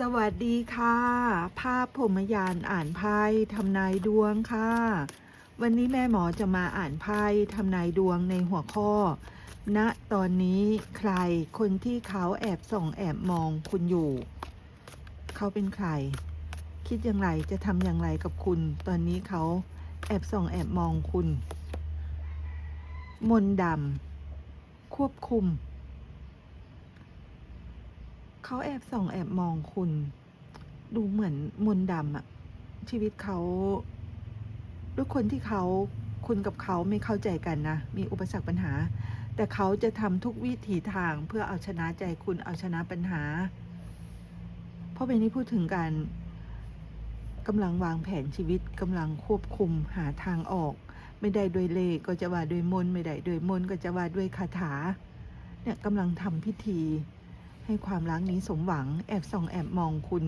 สวัสดีค่ะ ภาพผมยานอ่านไพ่ทำนายดวงค่ะ วันนี้แม่หมอจะมาอ่านไพ่ทำนายดวงในหัวข้อณตอนนี้ใครคนที่เขาแอบส่องแอบมองคุณอยู่ เขาเป็นใคร คิดอย่างไรจะทำอย่างไรกับคุณ ตอนนี้เขาแอบส่องแอบมองคุณ มนดำควบคุม เขาแอบส่องแอบมองคุณ ดูเหมือนมนดำอะชีวิตเขาด้วยคนที่เขาคุณกับเขาไม่เข้าใจกันนะ มีอุปสรรคปัญหา แต่เขาจะทำทุกวิถีทางเพื่อเอาชนะใจคุณเอาชนะปัญหา เพราะเป็นนี้พูดถึงการกำลังวางแผนชีวิตกำลังควบคุมหาทางออก ไม่ได้ด้วยเลขก็จะว่าด้วยมนต์ไม่ได้ด้วยมนต์ก็จะว่าด้วยคาถาเนี่ยกำลังทำพิธี ให้ความรักนี้สมหวังแอบส่องแอบมองคุณ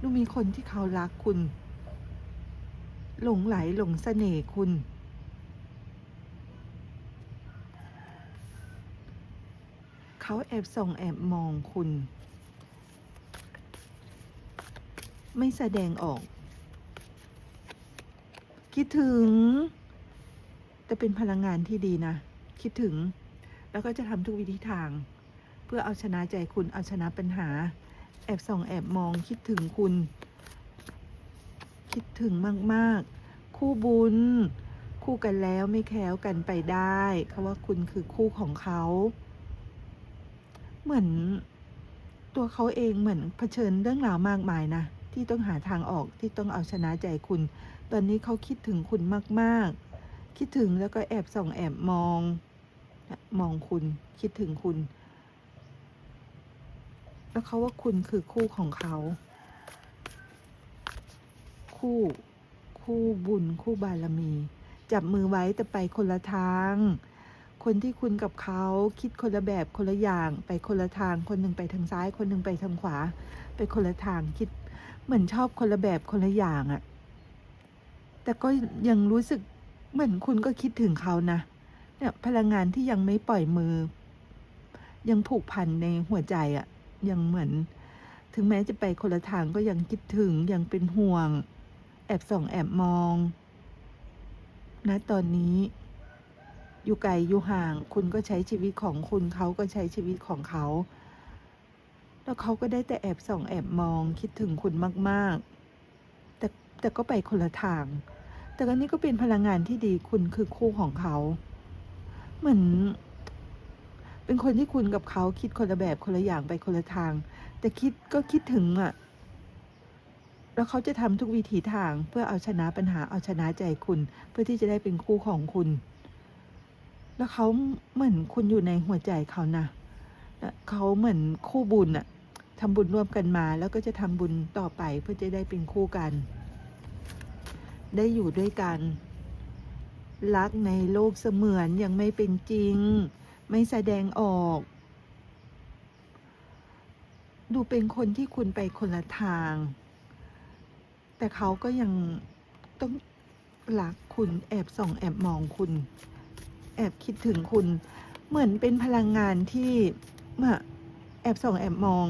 ดูมีคนที่เขารักคุณ หลงไหลหลงเสน่ห์คุณ เขาแอบส่องแอบมองคุณ ไม่แสดงออก คิดถึง แต่เป็นพลังงานที่ดีนะ คิดถึง แล้วก็จะทำทุกวิธีทาง พื่อเอาชนะใจคุณเอาชนะปัญหา แอบส่องแอบมองคิดถึงคุณ คิดถึงมาก ๆ คู่บุญ คู่กันแล้วไม่แคล้วกันไปได้เขาว่าคุณคือคู่ของเขา เหมือนตัวเขาเองเหมือนเผชิญเรื่องราวมากมายนะ ที่ต้องหาทางออกที่ต้องเอาชนะใจคุณ ตอนนี้เขาคิดถึงคุณมาก ๆ คิดถึงแล้วก็แอบส่องแอบมอง มองคุณคิดถึงคุณ แล้วเขาว่าคุณคือคู่ของเขา คู่ คู่บุญ คู่บารมี จับมือไว้แต่ไปคนละทาง คนที่คุณกับเขาคิดคนละแบบคนละอย่าง ไปคนละทาง คนหนึ่งไปทางซ้าย คนหนึ่งไปทางขวา ไปคนละทางคิด เหมือนชอบคนละแบบคนละอย่างอะแต่ก็ยังรู้สึกเหมือนคุณก็คิดถึงเขานะเนี่ยพลังงานที่ยังไม่ปล่อยมือ ยังผูกพันในหัวใจอะ ยังเหมือน ถึงแม้จะไปคนละทางก็ยังคิดถึงยังเป็นห่วง แอบส่องแอบมองนะตอนนี้ อยู่ไกลอยู่ห่าง คุณก็ใช้ชีวิตของคุณเขาก็ใช้ชีวิตของเขา แล้วเขาก็ได้แต่แอบส่องแอบมองคิดถึงคุณมากๆ แต่แต่ก็ไปคนละทาง แต่ก็นี่ก็เป็นพลังงานที่ดีคุณคือคู่ของเขา เหมือน เป็นคนที่คุณกับเขาคิดคนละแบบคนละอย่างไปคนละทาง แต่คิดก็คิดถึงอะ่ะ แล้วเขาจะทำทุกวิถีทางเพื่อเอาชนะปัญหาเอาชนะใจคุณ เพื่อที่จะได้เป็นคู่ของคุณ แล้วเขาเหมือนคุณอยู่ในหัวใจเขานะเขาเหมือนคู่บุญอะทำบุญร่วมกันมา แล้วก็จะทำบุญต่อไปเพื่อจะได้เป็นคู่กัน ได้อยู่ด้วยกัน รักในโลกเสมือนยังไม่เป็นจริง ไม่แสดงออก ดูเป็นคนที่คุณไปคนละทาง แต่เขาก็ยังต้องรักคุณแอบส่องแอบมองคุณ แอบคิดถึงคุณ เหมือนเป็นพลังงานที่เมื่อแอบส่องแอบมอง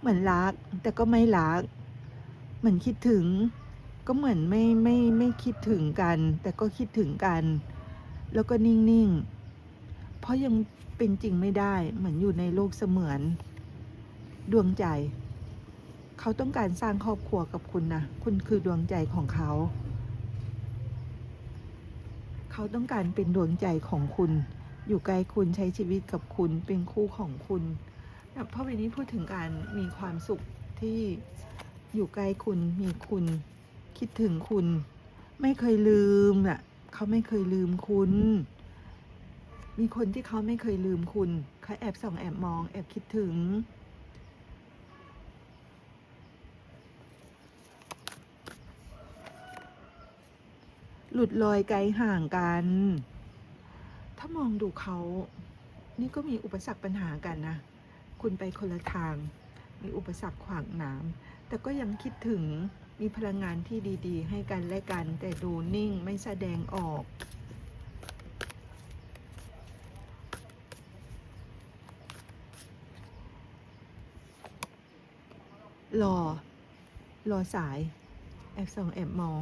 เหมือนรัก แต่ก็ไม่รัก เหมือนคิดถึง ก็เหมือนไม่ไม่ไม่คิดถึงกัน แต่ก็คิดถึงกัน แล้วก็นิ่งๆ ราะยังเป็นจริงไม่ได้เหมือนอยู่ในโลกเสมือนดวงใจ เขาต้องการสร้างครอบครัวกับคุณนะคุณคือดวงใจของเขา เขาต้องการเป็นดวงใจของคุณ อยู่ใกล้คุณใช้ชีวิตกับคุณเป็นคู่ของคุณเพราะวันนี้พูดถึงการมีความสุขที่อยู่ใกล้คุณมีคุณ คิดถึงคุณ ไม่เคยลืมน่ะเขาไม่เคยลืมคุณ มีคนที่เขาไม่เคยลืมคุณ เขาแอบส่องแอบมอง แอบคิดถึง หลุดลอยไกลห่างกัน ถ้ามองดูเขา นี่ก็มีอุปสรรคปัญหากันนะ คุณไปคนละทาง มีอุปสรรคขวางหน้ำแต่ก็ยังคิดถึง มีพลังงานที่ดี ๆ ให้กันและกัน แต่ดูนิ่งไม่แสดงออก รอ รอสาย แอบส่องแอบมอง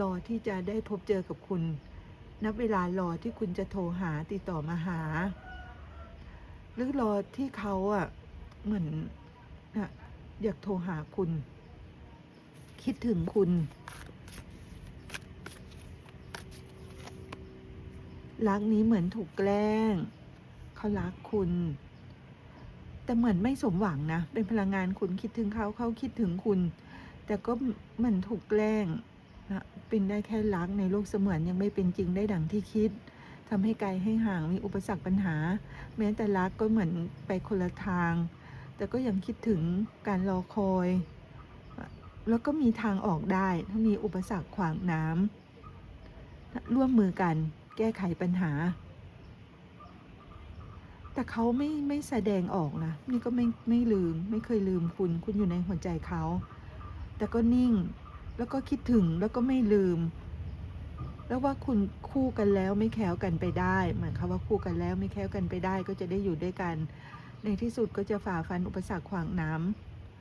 รอที่จะได้พบเจอกับคุณ นับเวลารอที่คุณจะโทรหาติดต่อมาหา หรือรอที่เขาอะ เหมือนนะอยากโทรหาคุณ คิดถึงคุณ รักนี้เหมือนถูกแกล้ง เขารักคุณ แต่เหมือนไม่สมหวังนะ เป็นพลังงานคุณคิดถึงเขาเขาคิดถึงคุณ แต่ก็เหมือนถูกแกล้งนะเป็นได้แค่รักในโลกเสมือนยังไม่เป็นจริงได้ดังที่คิดทำให้ไกลให้ห่างมีอุปสรรคปัญหา แม้แต่รักก็เหมือนไปคนละทาง แต่ก็ยังคิดถึงการรอคอย แล้วก็มีทางออกได้ถ้ามีอุปสรรคขวางน้ำร่วมมือกันแก้ไขปัญหา แต่เขาไม่ไม่แสดงออกนะ นี่ก็ไม่ไม่ลืม ไม่เคยลืมคุณ คุณอยู่ในหัวใจเขา แต่ก็นิ่ง แล้วก็คิดถึง แล้วก็ไม่ลืม แล้วว่าคุณคู่กันแล้วไม่แค้วกันไปได้เหมือนคำว่าคู่กันแล้วไม่แค้วกันไปได้ ก็จะได้อยู่ด้วยกัน ในที่สุดก็จะฝ่าฟันอุปสรรคขวางน้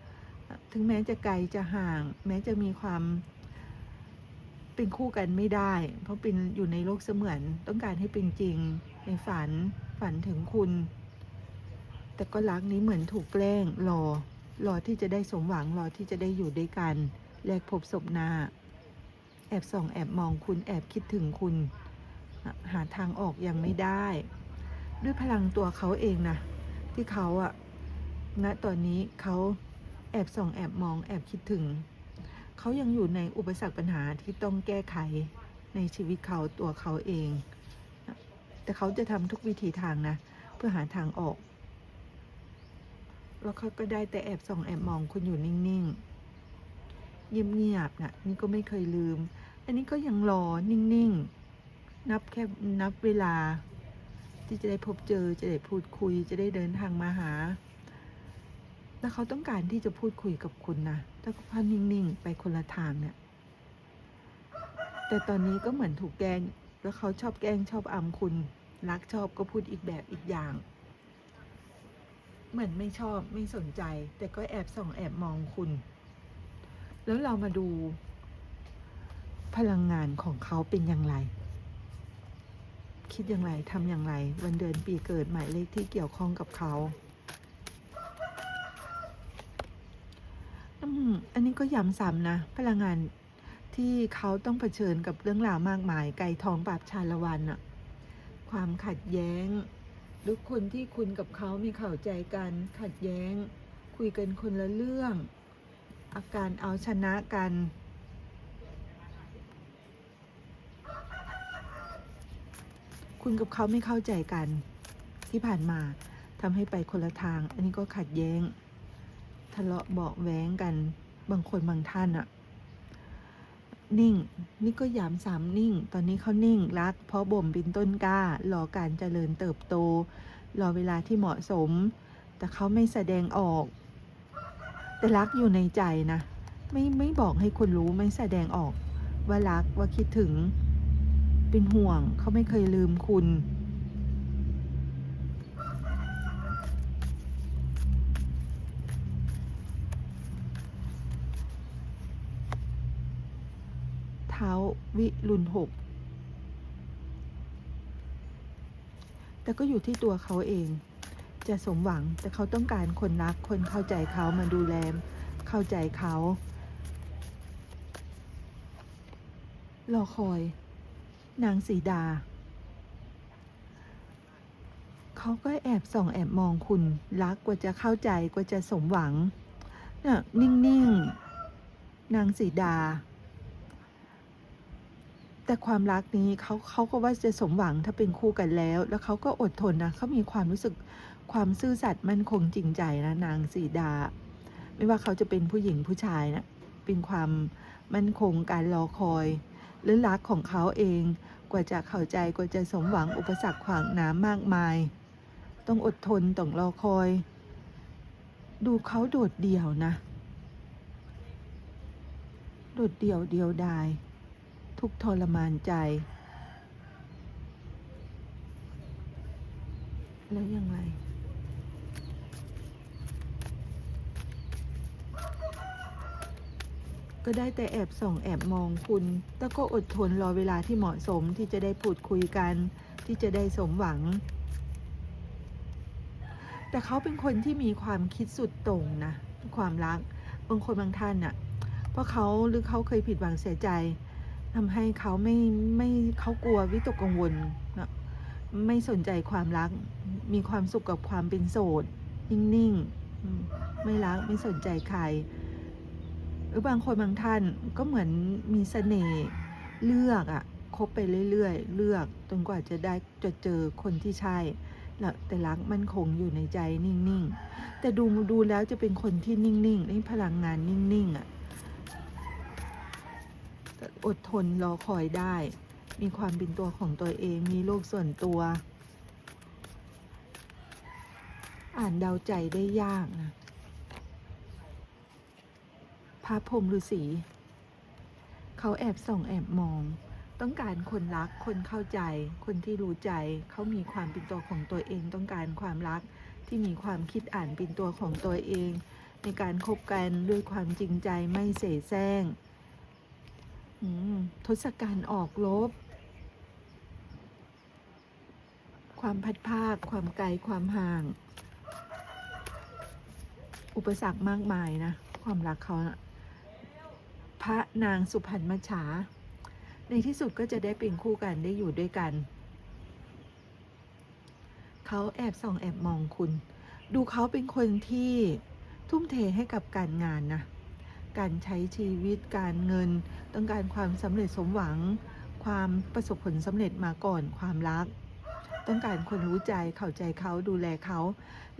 ำถึงแม้จะไกลจะห่าง แม้จะมีความเป็นคู่กันไม่ได้ เพราะเป็นอยู่ในโลกเสมือน ต้องการให้เป็นจริงในฝัน ฝันถึงคุณ แต่ก็รักนี้เหมือนถูกแกล้งรอ รอที่จะได้สมหวังรอที่จะได้อยู่ด้วยกันแลกพบศพนา แอบส่องแอบมองคุณแอบคิดถึงคุณ หาทางออกยังไม่ได้ ด้วยพลังตัวเขาเองนะที่เขาอะณตอนนี้เขาแอบส่องแอบมองแอบคิดถึง เขายังอยู่ในอุปสรรคปัญหาที่ต้องแก้ไขในชีวิตเขาตัวเขาเอง แต่เขาจะทำทุกวิธีทางนะ เพื่อหาทางออก แล้วเขาก็ได้แต่แอบส่องแอบมองคุณอยู่นิ่งๆ เงียบๆนะนี่ก็ไม่เคยลืม อันนี้ก็ยังรอนิ่งๆ นับแค่นับเวลา ที่จะได้พบเจอจะได้พูดคุยจะได้เดินทางมาหา แล้วเขาต้องการที่จะพูดคุยกับคุณนะถ้าเขานิ่งๆ ไปคนละทางเนี่ยแต่ตอนนี้ก็เหมือนถูกแกล้ง แล้วเขาชอบแกล้งชอบอำคุณ รักชอบก็พูดอีกแบบอีกอย่าง เหมือนไม่ชอบไม่สนใจ แต่ก็แอบส่องแอบมองคุณ แล้วเรามาดู พลังงานของเขาเป็นอย่างไร คิดอย่างไรทำอย่างไร วันเดือนปีเกิดหมายเลขที่เกี่ยวข้องกับเขาอืมอันนี้ก็ย้ำซ้ำนะ พลังงาน ที่เขาต้องเผชิญกับเรื่องราวมากมาย ไก่ทองปราบชาละวันอะความขัดแย้ง หรือคนที่คุณกับเขาม่เข้าใจกัน ขัดแย้ง คุยกันคนละเรื่อง อาการเอาชนะกัน คุณกับเขาไม่เข้าใจกันที่ผ่านมาทำให้ไปคนละทาง อันนี้ก็ขัดแย้ง ทะเลาะเบาแว้งกัน บางคนบางท่านอะ นิ่ง นี่ก็ย้ำสามนิ่ง ตอนนี้เขานิ่งรัก เพราะบ่มเป็นต้นกล้ารอการเจริญเติบโต รอเวลาที่เหมาะสม แต่เขาไม่แสดงออก แต่รักอยู่ในใจนะ ไม่ไม่บอกให้คนรู้ไม่แสดงออก ว่ารักว่าคิดถึง เป็นห่วงเขาไม่เคยลืมคุณ วิรุณหก แต่ก็อยู่ที่ตัวเขาเอง จะสมหวังแต่เขาต้องการคนรัก คนเข้าใจเขามาดูแลเข้าใจเขารอคอย นางสีดา เขาก็แอบส่องแอบมองคุณ รักกว่าจะเข้าใจกว่าจะสมหวังเนี่ยนิ่ง ๆ นางสีดา แต่ความรักนี้เขาเขาก็ว่าจะสมหวังถ้าเป็นคู่กันแล้ว แล้วเขาก็อดทนนะเขามีความรู้สึกความซื่อสัตย์มั่นคงจริงใจนะนางสีดา ไม่ว่าเขาจะเป็นผู้หญิงผู้ชายนะเป็นความมั่นคงการรอคอยหรือรักของเขาเองกว่าจะเข้าใจกว่าจะสมหวังอุปสรรคขวางน้ำมากมาย ต้องอดทนต้องรอคอย ดูเขาโดดเดี่ยวนะ โดดเดี่ยวเดียวดาย ทุกข์ทรมานใจ แล้วยังไงก็ได้แต่แอบส่องแอบมองคุณ แต่ก็อดทนรอเวลาที่เหมาะสมที่จะได้พูดคุยกัน ที่จะได้สมหวัง แต่เขาเป็นคนที่มีความคิดสุดต่งนะ ความรัก บางคนบางท่านน่ะ เพราะเขาหรือเขาเคยผิดหวังเสียใจ ทำให้เขาไม่ไม่เขากลัววิตกกังวลนะไม่สนใจความรัก มีความสุขกับความเป็นโสด นิ่งๆ ไม่รักไม่สนใจใคร หรือบางคนบางท่านก็เหมือนมีเสน่ห์เลือกอะคบไปเรื่อยๆ เลือกจนกว่าจะได้จะเจอคนที่ใช่แต่รักมันคงอยู่ในใจนิ่งๆ แต่ดูดูแล้วจะเป็นคนที่นิ่งๆนี่พลังงานนิ่งๆอะแต่ อดทนรอคอยได้ มีความเป็นตัวของตัวเอง มีโลกส่วนตัว อ่านเดาใจได้ยากนะพระพรมฤาษีเขาแอบส่องแอบมอง ต้องการคนรัก คนเข้าใจ คนที่รู้ใจ เขามีความเป็นตัวของตัวเอง ต้องการความรักที่มีความคิดอ่านเป็นตัวของตัวเอง ในการคบกันด้วยความจริงใจไม่เสแสร้ง ทศกัณฐ์ออกลบ ความพัดภาค ความไกล ความห่าง อุปสรรคมากมายนะ ความรักเขานะพระนางสุพรรณมัจฉา ในที่สุดก็จะได้เป็นคู่กันได้อยู่ด้วยกัน เขาแอบส่องแอบมองคุณ ดูเขาเป็นคนที่ทุ่มเทให้กับการงานนะ การใช้ชีวิตการเงิน ต้องการความสำเร็จสมหวัง ความประสบผลสำเร็จมาก่อนความรัก ต้องการคนรู้ใจเข้าใจเขาดูแลเขา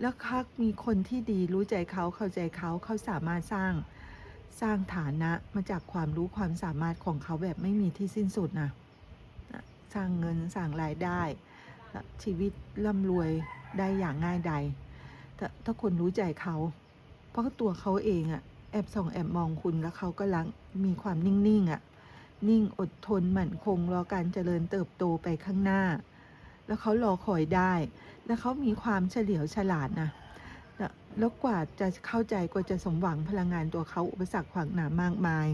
แล้วคักมีคนที่ดีรู้ใจเขาเข้าใจเขาเขาสามารถสร้างสร้างฐานะมาจากความรู้ความสามารถของเขาแบบไม่มีที่สิ้นสุดนะสร้างเงินสร้างรายได้ ชีวิตร่ำรวยได้อย่างง่ายดายถ้าถ้าคนรู้ใจเขา เพราะตัวเขาเองอะ อบส่องแอบมองคุณแล้วเขาก็ลังมีความนิ่งๆอะนิ่งอดทนหมั่นคงรอการเจริญเติบโตไปข้างหน้า แล้วเขารอคอยได้ แล้วเขามีความเฉลียวฉลาดนะแล้วกว่าจะเข้าใจกว่าจะสมหวังพลังงานตัวเขาอุปสรรคขวางหนามากมาย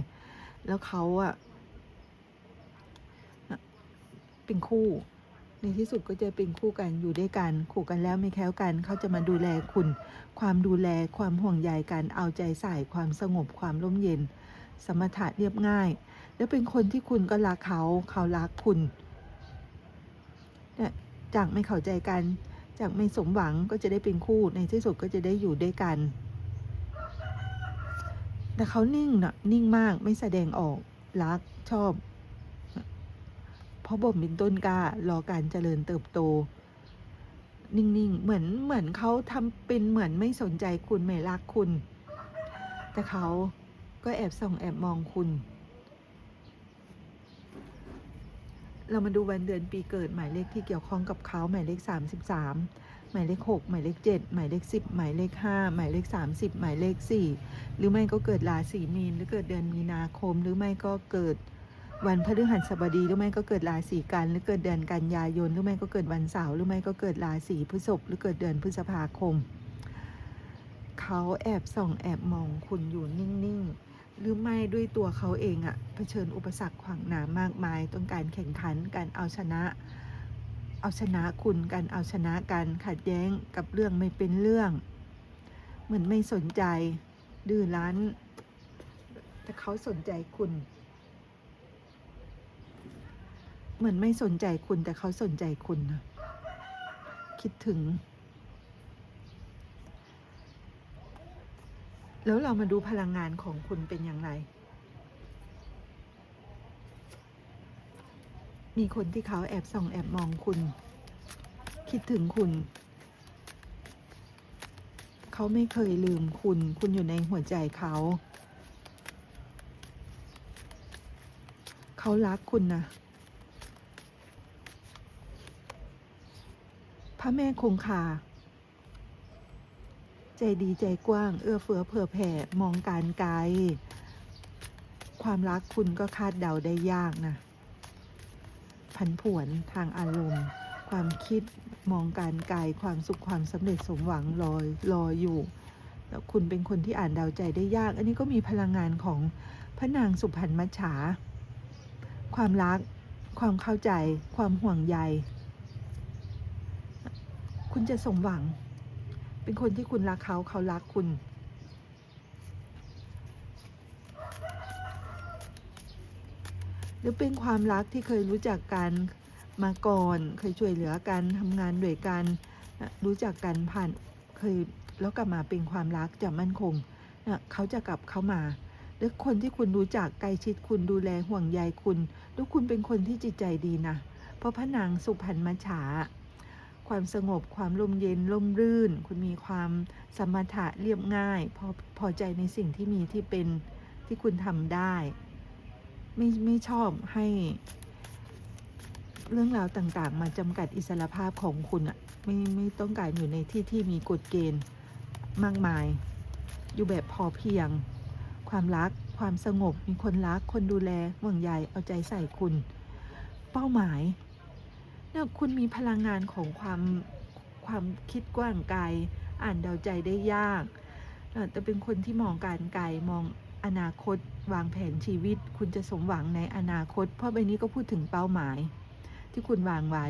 แล้วเขาอะเป็นคู่ ในที่สุดก็จะเป็นคู่กันอยู่ด้วยกันคู่กันแล้วไม่แค้วกันเขาจะมาดูแลคุณ ความดูแลความห่วงใยกันเอาใจใส่ความสงบความร่มเย็น สมถะเรียบง่าย แล้วเป็นคนที่คุณก็รักเขาเขารักคุณเนี่ยจากไม่เข้าใจกัน จากไม่สมหวังก็จะได้เป็นคู่ในที่สุดก็จะได้อยู่ด้วยกัน แต่เขานิ่งนะนิ่งมากไม่แสดงออกรักชอบ เพราะบ่มเป็นต้นกล้ารอการเจริญเติบโต นิ่งๆ เหมือนเหมือนเขาทำเป็นเหมือนไม่สนใจคุณไม่รักคุณ แต่เขาก็แอบส่องแอบมองคุณ เรามาดูวันเดือนปีเกิดหมายเลขที่เกี่ยวข้องกับเขาหมายเลข 33 หมายเลข 6 หมายเลข 7 หมายเลข 10 หมายเลข 5 หมายเลข 30 หมายเลข 4 หรือไม่ก็เกิดราศีมีนหรือเกิดเดือนมีนาคมหรือไม่ก็เกิด วันพฤหัสบดีหรือไม่ก็เกิดราศีกันหรือเกิดเดือนกันยายนหรือไม่ก็เกิดวันเสาร์หรือไม่ก็เกิดราศีพฤษภหรือเกิดเดือนพฤษภาคม เขาแอบส่องแอบมองคุณอยู่นิ่งๆ หรือไม่ด้วยตัวเขาเองอะเผชิญอุปสรรคขวางหนามากมาย ต้องการแข่งขันการเอาชนะ เอาชนะคุณการเอาชนะกันขัดแย้งกับเรื่องไม่เป็นเรื่อง เหมือนไม่สนใจดื้อรั้น แต่เขาสนใจคุณ เหมือนไม่สนใจคุณแต่เขาสนใจคุณนะคิดถึง แล้วเรามาดูพลังงานของคุณเป็นอย่างไร มีคนที่เขาแอบส่องแอบมองคุณ คิดถึงคุณ เขาไม่เคยลืมคุณ คุณอยู่ในหัวใจเขาเขารักคุณนะ พระแม่คงคา ใจดีใจกว้าง เอื้อเฟื้อเผื่อแผ่มองการไกล ความรักคุณก็คาดเดาได้ยากนะ ผันผวนทางอารมณ์ ความคิดมองการไกลความสุขความสำเร็จสมหวังรอรออยู่ แล้วคุณเป็นคนที่อ่านเดาใจได้ยาก อันนี้ก็มีพลังงานของพระนางสุพรรณมัจฉา ความรัก ความเข้าใจ ความห่วงใย คุณจะสมหวัง เป็นคนที่คุณรักเขาเขารักคุณ หรือเป็นความรักที่เคยรู้จักกันมาก่อน เคยช่วยเหลือกันทำงานด้วยกัน รู้จักกันผ่านเคยแล้วกลับมาเป็นความรักจะมั่นคงนะเขาจะกลับเข้ามา หรือคนที่คุณรู้จักใกล้ชิดคุณดูแลห่วงใยคุณ แล้วคุณเป็นคนที่จิตใจดีนะ เพราะพระนางสุพรรณมัจฉา ความสงบความร่มเย็นร่มรื่น คุณมีความสมถะเรียบง่าย พอพอใจในสิ่งที่มีที่เป็นที่คุณทำได้ ไม่ไม่ชอบให้ เรื่องราวต่างๆ มาจำกัดอิสรภาพของคุณอะไม่ไม่ต้องการอยู่ในที่ที่มีกฎเกณฑ์มากมาย อยู่แบบพอเพียง ความรักความสงบมีคนรักคนดูแลห่วงใยเอาใจใส่คุณ เป้าหมาย เนี่ยคุณมีพลังงานของความความคิดกว้างไกล อ่านเดาใจได้ยากแต่เป็นคนที่มองการไกลมองอนาคตวางแผนชีวิต คุณจะสมหวังในอนาคต เพราะใบนี้ก็พูดถึงเป้าหมาย ที่คุณวางไว้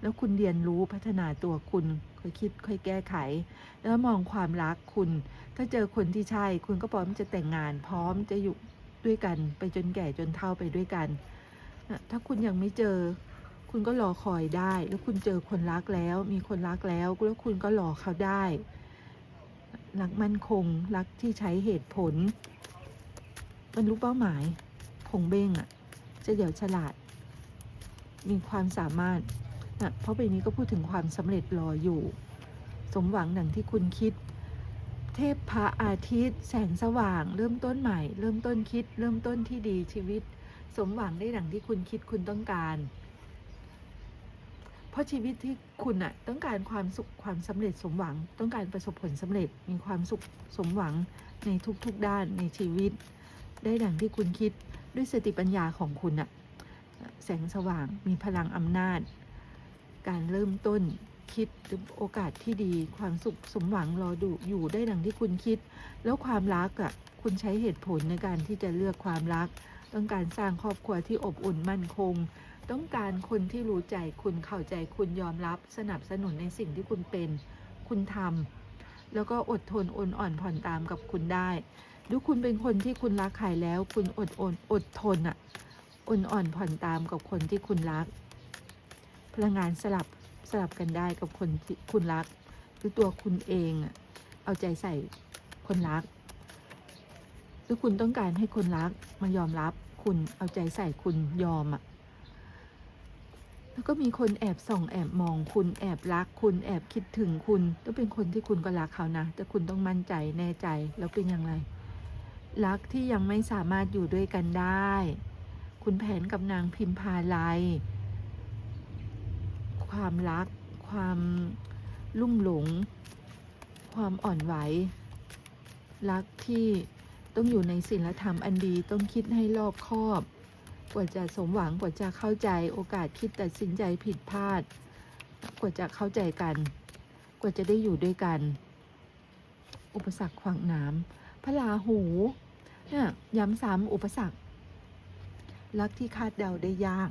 แล้วคุณเรียนรู้พัฒนาตัวคุณค่อยคิดค่อยแก้ไข แล้วมองความรักคุณ ถ้าเจอคนที่ใช่ คุณก็พร้อมจะแต่งงาน พร้อมจะอยู่ด้วยกัน ไปจนแก่จนเฒ่าไปด้วยกัน ถ้าคุณยังไม่เจอ คุณก็รอคอยได้ แล้วคุณเจอคนรักแล้ว มีคนรักแล้วแล้วคุณก็รอเขาได้ รักมั่นคง รักที่ใช้เหตุผลบรรลุเป้าหมาย คงเบ้งอะ่ะ จะเดี๋ยวฉลาด มีความสามารถนะเพราะใบนี้ก็พูดถึงความสำเร็จรออยู่ สมหวังดังที่คุณคิด เทพพระอาทิตย์ แสงสว่าง เริ่มต้นใหม่ เริ่มต้นคิด เริ่มต้นที่ดีชีวิต สมหวังได้ดังที่คุณคิดคุณต้องการ ราะชีวิตที่คุณอะต้องการความสุขความสำเร็จสมหวัง ต้องการประสบผลสำเร็จมีความสุขสมหวังในทุกๆด้านในชีวิต ได้ดังที่คุณคิดด้วยสติปัญญาของคุณอะแสงสว่างมีพลังอำนาจ การเริ่มต้นคิดโอกาสที่ดีความสุขสมหวังรอดูอยู่ได้ดังที่คุณคิด แล้วความรักอะคุณใช้เหตุผลในการที่จะเลือกความรัก ต้องการสร้างครอบครัวที่อบอุ่นมั่นคง ต้องการคนที่รู้ใจคุณเข้าใจคุณยอมรับสนับสนุนในสิ่งที่คุณเป็น คุณทำแล้วก็อดทนอดอ่อนผ่อนตามกับคุณได้หรือคุณเป็นคนที่คุณรักใครแล้ว คุณอดอดอดทนอะอดอ่อนผ่อนตามกับคนที่คุณรัก พลังงานสลับสลับกันได้กับคนที่คุณรัก หรือตัวคุณเองอะเอาใจใส่คนรักหรือคุณต้องการให้คนรักมายอมรับคุณเอาใจใส่คุณยอมอะ แล้วก็มีคนแอบส่องแอบมองคุณแอบรักคุณแอบคิดถึงคุณต้องเป็นคนที่คุณก็รักเขานะ แต่คุณต้องมั่นใจแน่ใจแล้วเป็นอย่างไร รักที่ยังไม่สามารถอยู่ด้วยกันได้ คุณแผนกับนางพิมพาไลยความรัก ความลุ่มหลง ความอ่อนไหว รักที่ต้องอยู่ในศีลธรรมอันดีต้องคิดให้รอบคอบ ว่าจะสมหวังกว่าจะเข้าใจโอกาสคิดตัดสินใจผิดพลาด กว่าจะเข้าใจกัน กว่าจะได้อยู่ด้วยกัน อุปสรรคขวางน้ำพระราหูเนี่ยย้ำซ้ำอุปสรรครักที่คาดเดาได้ยาก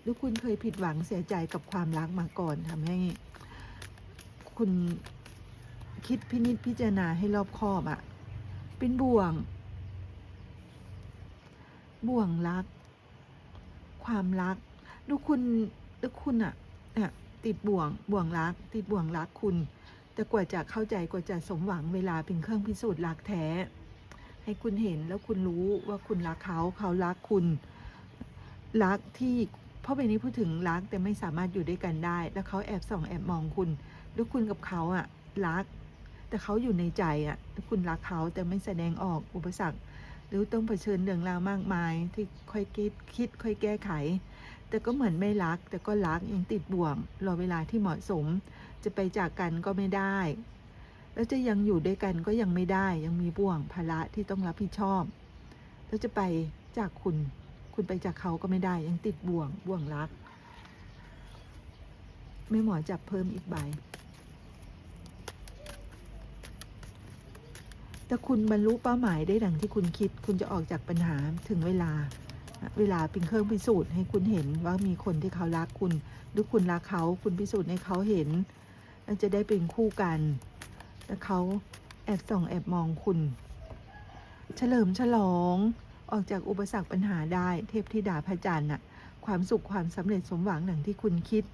หรือคุณเคยผิดหวังเสียใจกับความรักมาก่อนทำให้คุณคิดพินิจพิจารณาให้รอบคอบอะเป็นบ่วง บ่วงรัก ความรัก ดูคุณดูคุณอะเนี่ยติดบ่วงบ่วงรัก ติดบ่วงรักคุณ แต่กว่าจะเข้าใจกว่าจะสมหวังเวลาเป็นเครื่องพิสูจน์รักแท้ ให้คุณเห็นแล้วคุณรู้ว่าคุณรักเขาเขารักคุณ รักที่พราะใบนี้พูดถึงรักแต่ไม่สามารถอยู่ด้วยกันได้ แล้วเขาแอบส่องแอบมองคุณแล้วคุณกับเขาอะรัก แต่เขาอยู่ในใจอะคุณรักเขาแต่ไม่แสดงออกอุปสรรค หรือต้องเผชิญเรื่องราวมากมายที่ค่อยคิดคิดค่อยแก้ไข แต่ก็เหมือนไม่รัก แต่ก็รักยังติดบ่วง รอเวลาที่เหมาะสม จะไปจากกันก็ไม่ได้ แล้วจะยังอยู่ด้วยกันก็ยังไม่ได้ ยังมีบ่วงภาระที่ต้องรับผิดชอบ แล้วจะไปจากคุณ คุณไปจากเขาก็ไม่ได้ ยังติดบ่วงบ่วงรัก ไม่หมอจับเพิ่มอีกใบ ถ้าคุณบรรลุเป้าหมายได้ดังที่คุณคิด คุณจะออกจากปัญหาถึงเวลา เวลาเป็นเครื่องพิสูจน์ให้คุณเห็นว่ามีคนที่เขารักคุณ หรือคุณรักเขาคุณพิสูจน์ให้เขาเห็นจะได้เป็นคู่กันแล้วเขาแอบส่องแอบมองคุณ เฉลิมฉลองออกจากอุปสรรคปัญหาได้ เทพธิดาพระจันทร์น่ะความสุขความสำเร็จสมหวังดังที่คุณคิด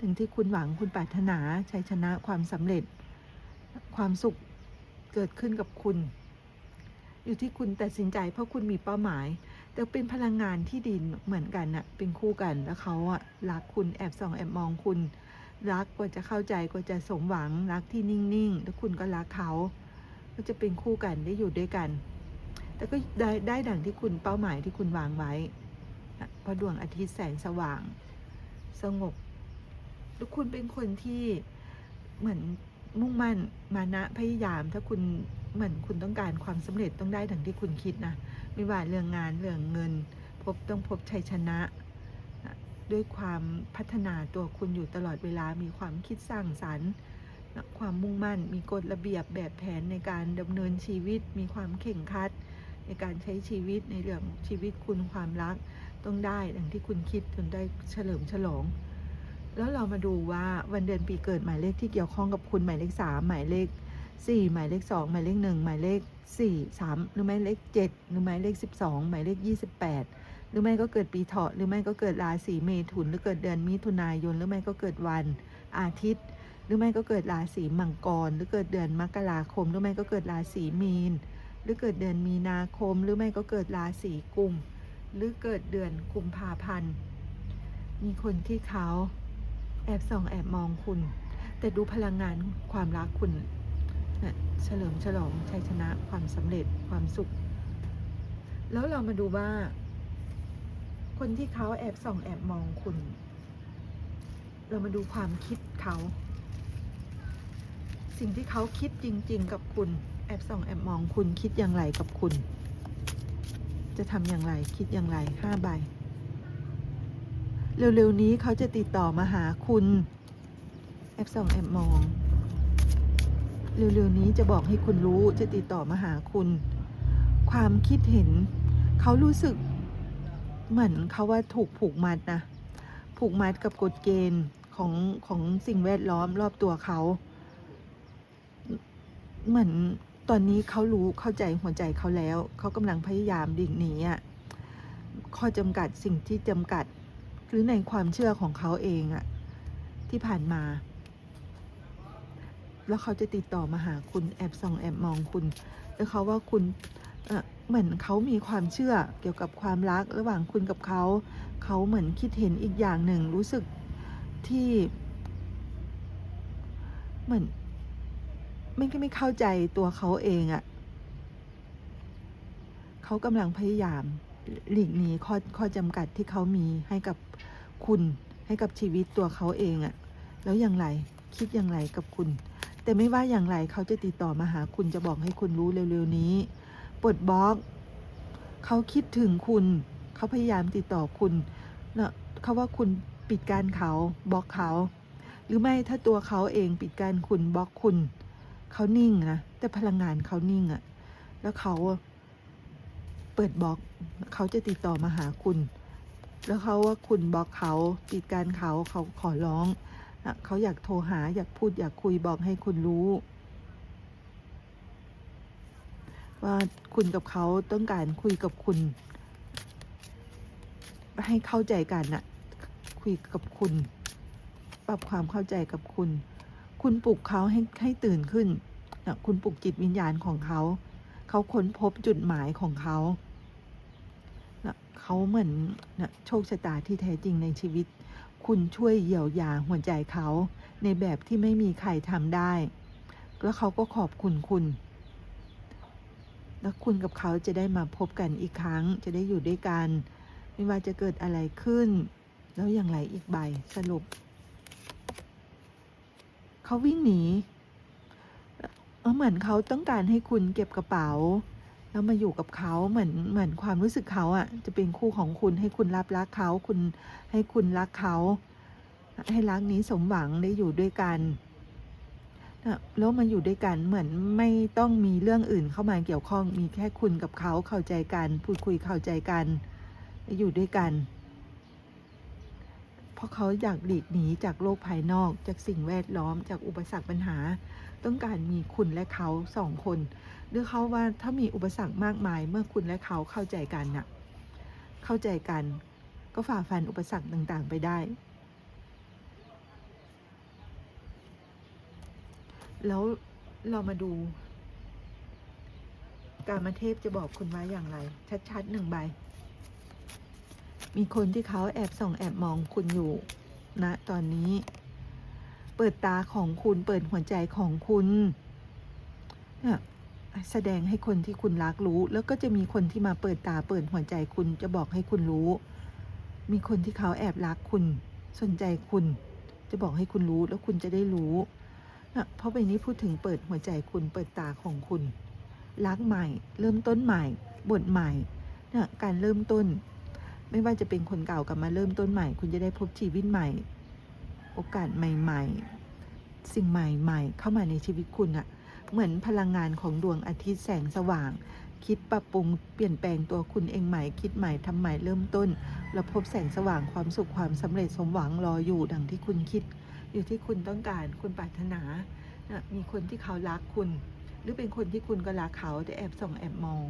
ดังที่คุณหวังคุณปรารถนาชัยชนะความสำเร็จ ความสุข เกิดขึ้นกับคุณ อยู่ที่คุณตัดสินใจเพราะคุณมีเป้าหมาย แต่เป็นพลังงานที่ดีเหมือนกันน่ะ เป็นคู่กันแล้วเขาอะรักคุณแอบส่องแอบมองคุณ รักกว่าจะเข้าใจกว่าจะสมหวังรักที่นิ่งๆ แล้วคุณก็รักเขา ก็จะเป็นคู่กันได้อยู่ด้วยกัน แต่ก็ได้ได้ดังที่คุณเป้าหมายที่คุณวางไว้เพราะดวงอาทิตย์แสงสว่าง สงบแล้วคุณเป็นคนที่เหมือน มุ่งมั่นมานะพยายาม ถ้าคุณเหมือนคุณต้องการความสำเร็จต้องได้ดังที่คุณคิดนะไม่ว่าเรื่องงานเรื่องเงิน พบต้องพบชัยชนะ ด้วยความพัฒนาตัวคุณอยู่ตลอดเวลามีความคิดสร้างสรรค์ความมุ่งมั่น มีกฎระเบียบแบบแผนในการดำเนินชีวิต มีความเข่งคัด ในการใช้ชีวิตในเรื่องชีวิตคุณความรัก ต้องได้ดังที่คุณคิดจนได้เฉลิมฉลอง แล้วเรามาดูว่าวันเดือนปีเกิดหมายเลขที่เกี่ยวข้องกับคุณหมายเลขสามหมายเลขสี่หมายเลขสองหมายเลขหนึ่งหมายเลขสี่สามหรือหมายเลขเจ็ดหรือหมายเลขสิบสองหมายเลขยี่สิบแปดหรือไม่ก็เกิดปีเถาะหรือไม่ก็เกิดราศีเมถุน หรือเกิดเดือนมิถุนายน หรือไม่ก็เกิดวันอาทิตย์ หรือไม่ก็เกิดราศีมังกร หรือเกิดเดือนมกราคม หรือไม่ก็เกิดราศีมีน หรือเกิดเดือนมีนาคม หรือไม่ก็เกิดราศีกุม หรือเกิดเดือนกุมภาพันธ์ มีคนที่เขา แอบส่องแอบมองคุณ แต่ดูพลังงานความรักคุณนะเฉลิมฉลองชัยชนะความสำเร็จความสุข แล้วเรามาดูว่า คนที่เขาแอบส่องแอบมองคุณ เรามาดูความคิดเขา สิ่งที่เขาคิดจริง ๆ กับคุณ แอบส่องแอบมองคุณคิดอย่างไรกับคุณ จะทำอย่างไรคิดอย่างไรห้าใบ เร็วๆนี้เขาจะติดต่อมาหาคุณแอบส่องแอบมอง เร็วๆนี้จะบอกให้คุณรู้จะติดต่อมาหาคุณ ความคิดเห็น เขารู้สึกเหมือนเขาว่าถูกผูกมัดนะ ผูกมัดกับกฎเกณฑ์ของของสิ่งแวดล้อมรอบตัวเขา เหมือนตอนนี้เขารู้เข้าใจหัวใจเขาแล้ว เขากำลังพยายามดิ่งหนีอะข้อจำกัดสิ่งที่จำกัด หรือในความเชื่อของเขาเองอะที่ผ่านมา แล้วเขาจะติดต่อมาหาคุณแอบส่องแอบมองคุณแล้วเขาว่าคุณเออเหมือนเขามีความเชื่อเกี่ยวกับความรักระหว่างคุณกับเขา เขาเหมือนคิดเห็นอีกอย่างหนึ่งรู้สึกที่เหมือนไม่ไม่เข้าใจตัวเขาเองอะเขากำลังพยายาม หลีกหนีข้อข้อจำกัดที่เขามีให้กับคุณให้กับชีวิตตัวเขาเองอะแล้วอย่างไรคิดอย่างไรกับคุณ แต่ไม่ว่าอย่างไรเขาจะติดต่อมาหาคุณจะบอกให้คุณรู้เร็วๆนี้ปลดบล็อก เขาคิดถึงคุณ เขาพยายามติดต่อคุณนะเขาว่าคุณปิดการเขาบล็อกเขา หรือไม่ถ้าตัวเขาเองปิดการคุณบล็อกคุณ เขานิ่งนะแต่พลังงานเขานิ่งอะแล้วเขา เปิดบล็อก เขาจะติดต่อมาหาคุณ แล้วเขาว่าคุณบล็อกเขาปิดการเขาเขาขอร้องเขาอยากโทรหาอยากพูดอยากคุยบอกให้คุณรู้ ว่าคุณกับเขาต้องการคุยกับคุณ ให้เข้าใจกันนะคุยกับคุณ ปรับความเข้าใจกับคุณ คุณปลุกเขาให้ให้ตื่นขึ้นนะคุณปลุกจิตวิญญาณของเขา เขาค้นพบจุดหมายของเขา เขาเหมือนนะโชคชะตาที่แท้จริงในชีวิต คุณช่วยเยียวยาหัวใจเขา ในแบบที่ไม่มีใครทำได้ แล้วเขาก็ขอบคุณคุณ แล้วคุณกับเขาจะได้มาพบกันอีกครั้ง จะได้อยู่ด้วยกัน ไม่ว่าจะเกิดอะไรขึ้น แล้วอย่างไรอีกใบสรุป เขาวิ่งหนีเหมือนเขาต้องการให้คุณเก็บกระเป๋า แล้วมาอยู่กับเขาเหมือนเหมือนความรู้สึกเขาอะ่ะ จะเป็นคู่ของคุณให้คุณรับรักเขาคุณให้คุณรักเขาให้รักนี้สมหวังได้อยู่ด้วยกันนะแล้วมาอยู่ด้วยกันเหมือนไม่ต้องมีเรื่องอื่นเข้ามาเกี่ยวข้องมีแค่คุณกับเขาเข้าใจกัน พูดคุยเข้าใจกัน อยู่ด้วยกัน เพราะเขาอยากหลีกหนีจากโลกภายนอกจากสิ่งแวดล้อมจากอุปสรรคปัญหา ต้องการมีคุณและเขาสองคนหรือเขาว่าถ้ามีอุปสรรคมากมาย เมื่อคุณและเขาเข้าใจกันน่ะ เข้าใจกัน ก็ฝ่าฟันอุปสรรคต่างๆ ไปได้ แล้วเรามาดูการมาเทพจะบอกคุณว่าอย่างไร ชัดๆหนึ่งใบ มีคนที่เขาแอบส่องแอบมองคุณอยู่นะตอนนี้ เปิดตาของคุณ เปิดหัวใจของคุณเนี่ยแสดงให้คนที่คุณรักรู้ แล้วก็จะมีคนที่มาเปิดตาเปิดหัวใจคุณจะบอกให้คุณรู้ มีคนที่เขาแอบรักคุณ สนใจคุณ จะบอกให้คุณรู้แล้วคุณจะได้รู้นะเพราะใบนี้พูดถึงเปิดหัวใจคุณเปิดตาของคุณ รักใหม่ เริ่มต้นใหม่ บทใหม่เนี่ยการเริ่มต้น ไม่ว่าจะเป็นคนเก่ากลับมาเริ่มต้นใหม่ คุณจะได้พบชีวิตใหม่ โอกาสใหม่ ๆ สิ่งใหม่ๆ เข้ามาในชีวิตคุณอะเหมือนพลังงานของดวงอาทิตย์แสงสว่าง คิดปรับปรุงเปลี่ยนแปลงตัวคุณเองใหม่คิดใหม่ทำใหม่เริ่มต้นแล้วพบแสงสว่างความสุขความสำเร็จสมหวังรออยู่ดังที่คุณคิด อยู่ที่คุณต้องการคุณปรารถนานะมีคนที่เขารักคุณ หรือเป็นคนที่คุณก็รักเขาแต่แอบส่องแอบมอง